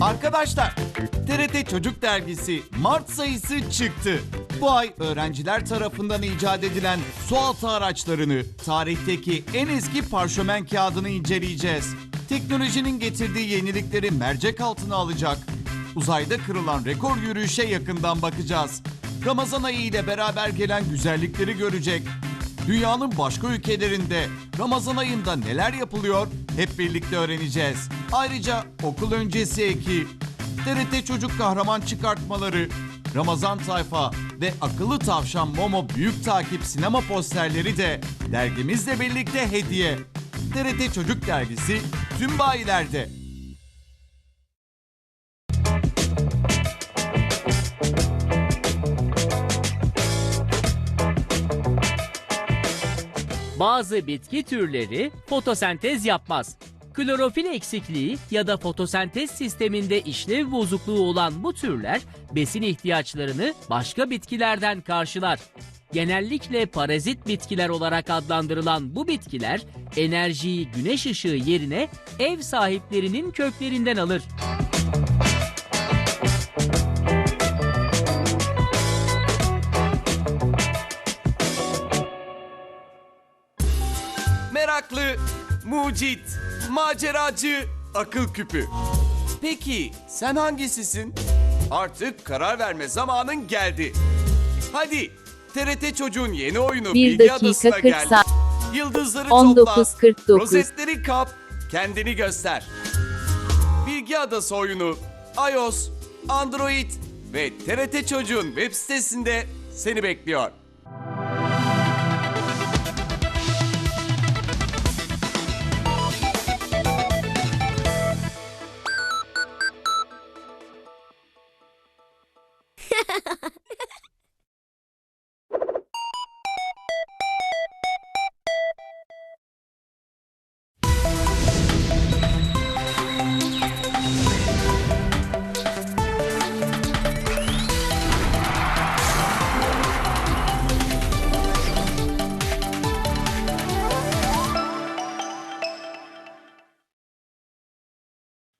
Arkadaşlar, TRT Çocuk Dergisi Mart sayısı çıktı. Bu ay öğrenciler tarafından icat edilen sualtı araçlarını, tarihteki en eski parşömen kağıdını inceleyeceğiz. Teknolojinin getirdiği yenilikleri mercek altına alacak. Uzayda kırılan rekor yürüyüşe yakından bakacağız. Ramazan ayı ile beraber gelen güzellikleri görecek. Dünyanın başka ülkelerinde Ramazan ayında neler yapılıyor hep birlikte öğreneceğiz. Ayrıca okul öncesi eki, TRT Çocuk Kahraman çıkartmaları, Ramazan Tayfa ve Akıllı Tavşan Momo Büyük Takip sinema posterleri de dergimizle birlikte hediye. TRT Çocuk Dergisi tüm bayilerde. Bazı bitki türleri fotosentez yapmaz. Klorofil eksikliği ya da fotosentez sisteminde işlev bozukluğu olan bu türler besin ihtiyaçlarını başka bitkilerden karşılar. Genellikle parazit bitkiler olarak adlandırılan bu bitkiler enerjiyi güneş ışığı yerine ev sahiplerinin köklerinden alır. Mucit, maceracı, akıl küpü. Peki sen hangisisin? Artık karar verme zamanın geldi. Hadi TRT Çocuğun yeni oyunu 1 Bilgi dakika Adası'na 40 gel. saat Yıldızları topla, 19.49 rozetleri kap, kendini göster. Bilgi Adası oyunu iOS, Android ve TRT Çocuğun web sitesinde seni bekliyor.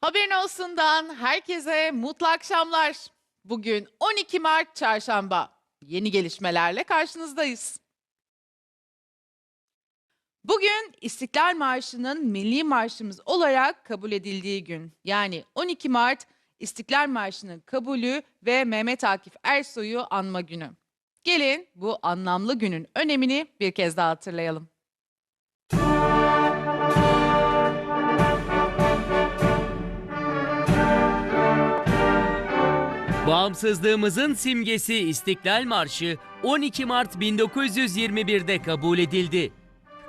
Haberin olsundan herkese mutlu akşamlar. Bugün 12 Mart Çarşamba. Yeni gelişmelerle karşınızdayız. Bugün İstiklal Marşı'nın milli marşımız olarak kabul edildiği gün. Yani 12 Mart İstiklal Marşı'nın kabulü ve Mehmet Akif Ersoy'u anma günü. Gelin bu anlamlı günün önemini bir kez daha hatırlayalım. Bağımsızlığımızın simgesi İstiklal Marşı 12 Mart 1921'de kabul edildi.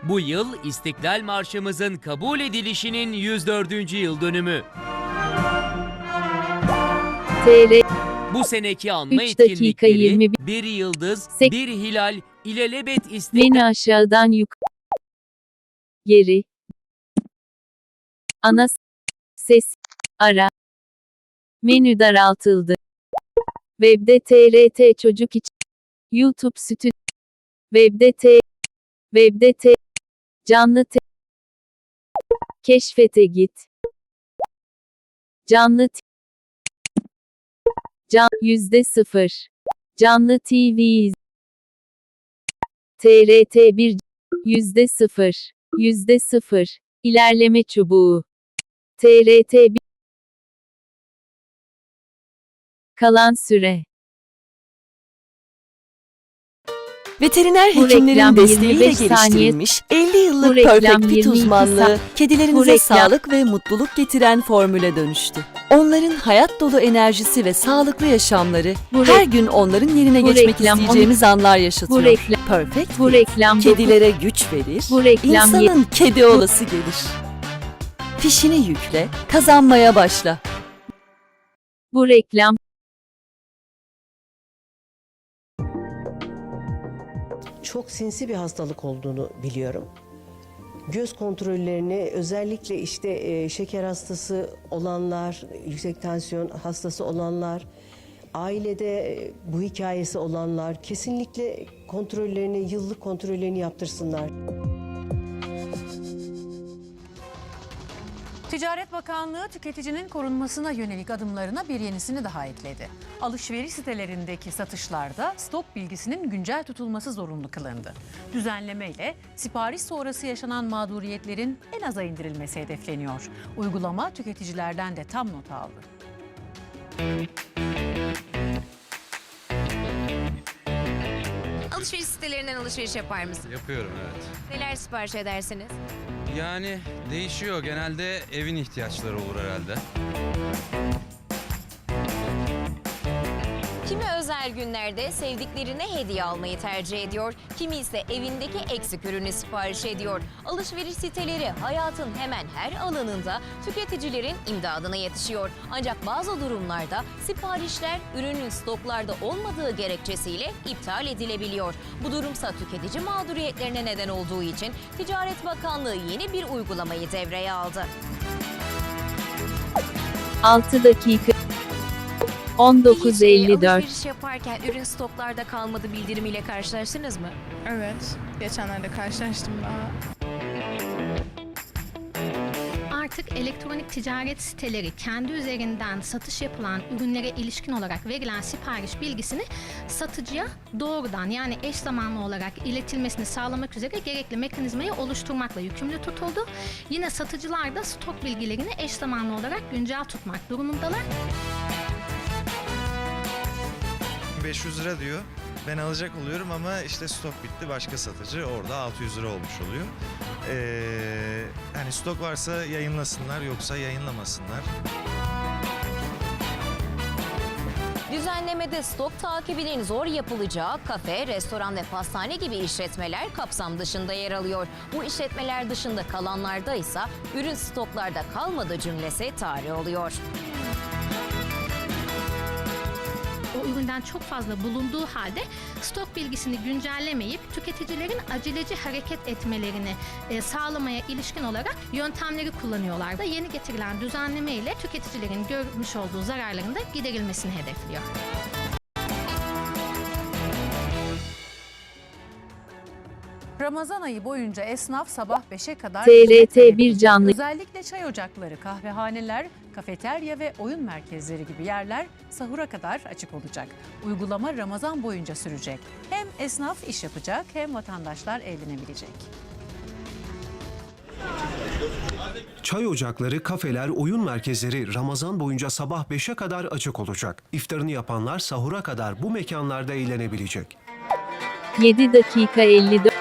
Bu yıl İstiklal Marşımızın kabul edilişinin 104. yıl dönümü. TR Bu seneki anma 3 dakika etkinlikleri 21 bir yıldız, Sek- bir hilal, ilelebet istiklal menü aşağıdan yukarı geri ana s- ses ara menü daraltıldı. Webde TRT çocuk için YouTube stüdyo Webde T Webde T canlı T Keşfete git. Canlı T Can yüzde sıfır. Canlı TV TRT 1 yüzde sıfır. Yüzde sıfır. İlerleme çubuğu. TRT 1 Kalan süre. Veteriner Bu hekimlerin desteğiyle 25 saniye. geliştirilmiş 50 yıllık Perfect Fit 22 uzmanlığı kedilerinize sağlık ve mutluluk getiren formüle dönüştü. Onların hayat dolu enerjisi ve sağlıklı yaşamları Bu her gün onların yerine bu geçmek reklam isteyeceğimiz anlar yaşatıyor. Bu reklam- Perfect Bu reklam kedilere güç verir, Bu reklam insanın kedi olası gelir. Fişini yükle, kazanmaya başla. Bu reklam çok sinsi bir hastalık olduğunu biliyorum. Göz kontrollerini özellikle işte e, şeker hastası olanlar, yüksek tansiyon hastası olanlar, ailede e, bu hikayesi olanlar kesinlikle kontrollerini, yıllık kontrollerini yaptırsınlar. Ticaret Bakanlığı tüketicinin korunmasına yönelik adımlarına bir yenisini daha ekledi. Alışveriş sitelerindeki satışlarda stok bilgisinin güncel tutulması zorunlu kılındı. Düzenleme ile sipariş sonrası yaşanan mağduriyetlerin en aza indirilmesi hedefleniyor. Uygulama tüketicilerden de tam not aldı. Alışveriş sitelerinden alışveriş yapar mısın? Yapıyorum evet. Neler sipariş edersiniz? Yani değişiyor. Genelde evin ihtiyaçları olur herhalde. Kimi özel günlerde sevdiklerine hediye almayı tercih ediyor. Kimi ise evindeki eksik ürünü sipariş ediyor. Alışveriş siteleri hayatın hemen her alanında tüketicilerin imdadına yetişiyor. Ancak bazı durumlarda siparişler ürünün stoklarda olmadığı gerekçesiyle iptal edilebiliyor. Bu durumsa tüketici mağduriyetlerine neden olduğu için Ticaret Bakanlığı yeni bir uygulamayı devreye aldı. 6 dakika 19.54 alışveriş yaparken ürün stoklarda kalmadı bildirimiyle karşılaştınız mı? Evet, geçenlerde karşılaştım daha. Artık elektronik ticaret siteleri kendi üzerinden satış yapılan ürünlere ilişkin olarak verilen sipariş bilgisini satıcıya doğrudan yani eş zamanlı olarak iletilmesini sağlamak üzere gerekli mekanizmayı oluşturmakla yükümlü tutuldu. Yine satıcılar da stok bilgilerini eş zamanlı olarak güncel tutmak durumundalar. 500 lira diyor. Ben alacak oluyorum ama işte stok bitti başka satıcı orada 600 lira olmuş oluyor. Ee, hani stok varsa yayınlasınlar yoksa yayınlamasınlar. Düzenlemede stok takibinin zor yapılacağı kafe, restoran ve pastane gibi işletmeler kapsam dışında yer alıyor. Bu işletmeler dışında kalanlarda ise ürün stoklarda kalmadı cümlesi tarih oluyor. Üründen çok fazla bulunduğu halde stok bilgisini güncellemeyip tüketicilerin aceleci hareket etmelerini e, sağlamaya ilişkin olarak yöntemleri kullanıyorlar da yeni getirilen düzenleme ile tüketicilerin görmüş olduğu zararların da giderilmesini hedefliyor. Ramazan ayı boyunca esnaf sabah 5'e kadar TRT bir canlı- Özellikle çay ocakları, kahvehaneler, kafeterya ve oyun merkezleri gibi yerler sahura kadar açık olacak. Uygulama Ramazan boyunca sürecek. Hem esnaf iş yapacak hem vatandaşlar eğlenebilecek. Çay ocakları, kafeler, oyun merkezleri Ramazan boyunca sabah 5'e kadar açık olacak. İftarını yapanlar sahura kadar bu mekanlarda eğlenebilecek. 7 dakika 54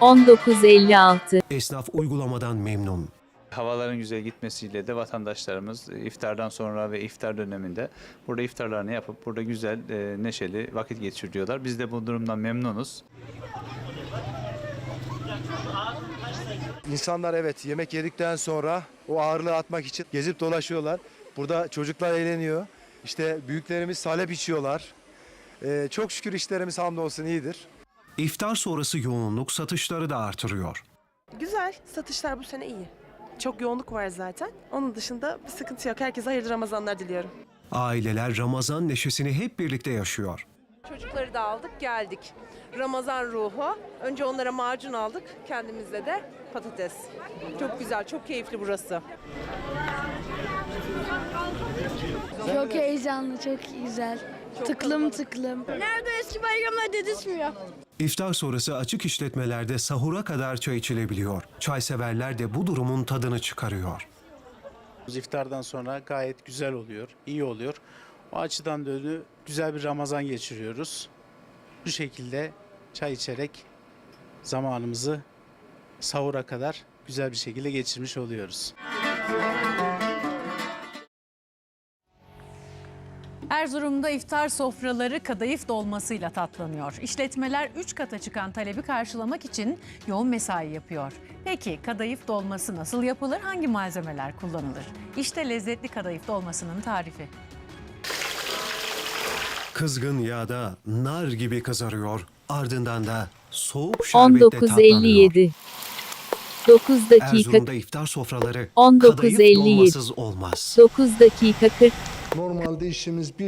19.56 Esnaf uygulamadan memnun. Havaların güzel gitmesiyle de vatandaşlarımız iftardan sonra ve iftar döneminde burada iftarlarını yapıp burada güzel, e, neşeli vakit geçiriyorlar. Biz de bu durumdan memnunuz. İnsanlar evet yemek yedikten sonra o ağırlığı atmak için gezip dolaşıyorlar. Burada çocuklar eğleniyor. İşte büyüklerimiz salep içiyorlar. Ee, çok şükür işlerimiz hamdolsun iyidir. İftar sonrası yoğunluk satışları da artırıyor. Güzel, satışlar bu sene iyi. Çok yoğunluk var zaten. Onun dışında bir sıkıntı yok. Herkese hayırlı Ramazanlar diliyorum. Aileler Ramazan neşesini hep birlikte yaşıyor. Çocukları da aldık, geldik. Ramazan ruhu. Önce onlara macun aldık, kendimizde de patates. Çok güzel, çok keyifli burası. Çok heyecanlı, çok güzel. tıklım tıklım. Nerede eski bayramlar dedirtmiyor. İftar sonrası açık işletmelerde sahura kadar çay içilebiliyor. Çay severler de bu durumun tadını çıkarıyor. İftardan sonra gayet güzel oluyor, iyi oluyor. O açıdan da öyle güzel bir Ramazan geçiriyoruz. Bu şekilde çay içerek zamanımızı sahura kadar güzel bir şekilde geçirmiş oluyoruz. Erzurum'da iftar sofraları kadayıf dolmasıyla tatlanıyor. İşletmeler 3 kata çıkan talebi karşılamak için yoğun mesai yapıyor. Peki kadayıf dolması nasıl yapılır? Hangi malzemeler kullanılır? İşte lezzetli kadayıf dolmasının tarifi. Kızgın yağda nar gibi kızarıyor. Ardından da soğuk şerbetle tatlanıyor. 19.57 9 dakika Erzurum'da iftar sofraları 19.57. kadayıf dolmasız olmaz. 9 dakika 40 Normalde işimiz bir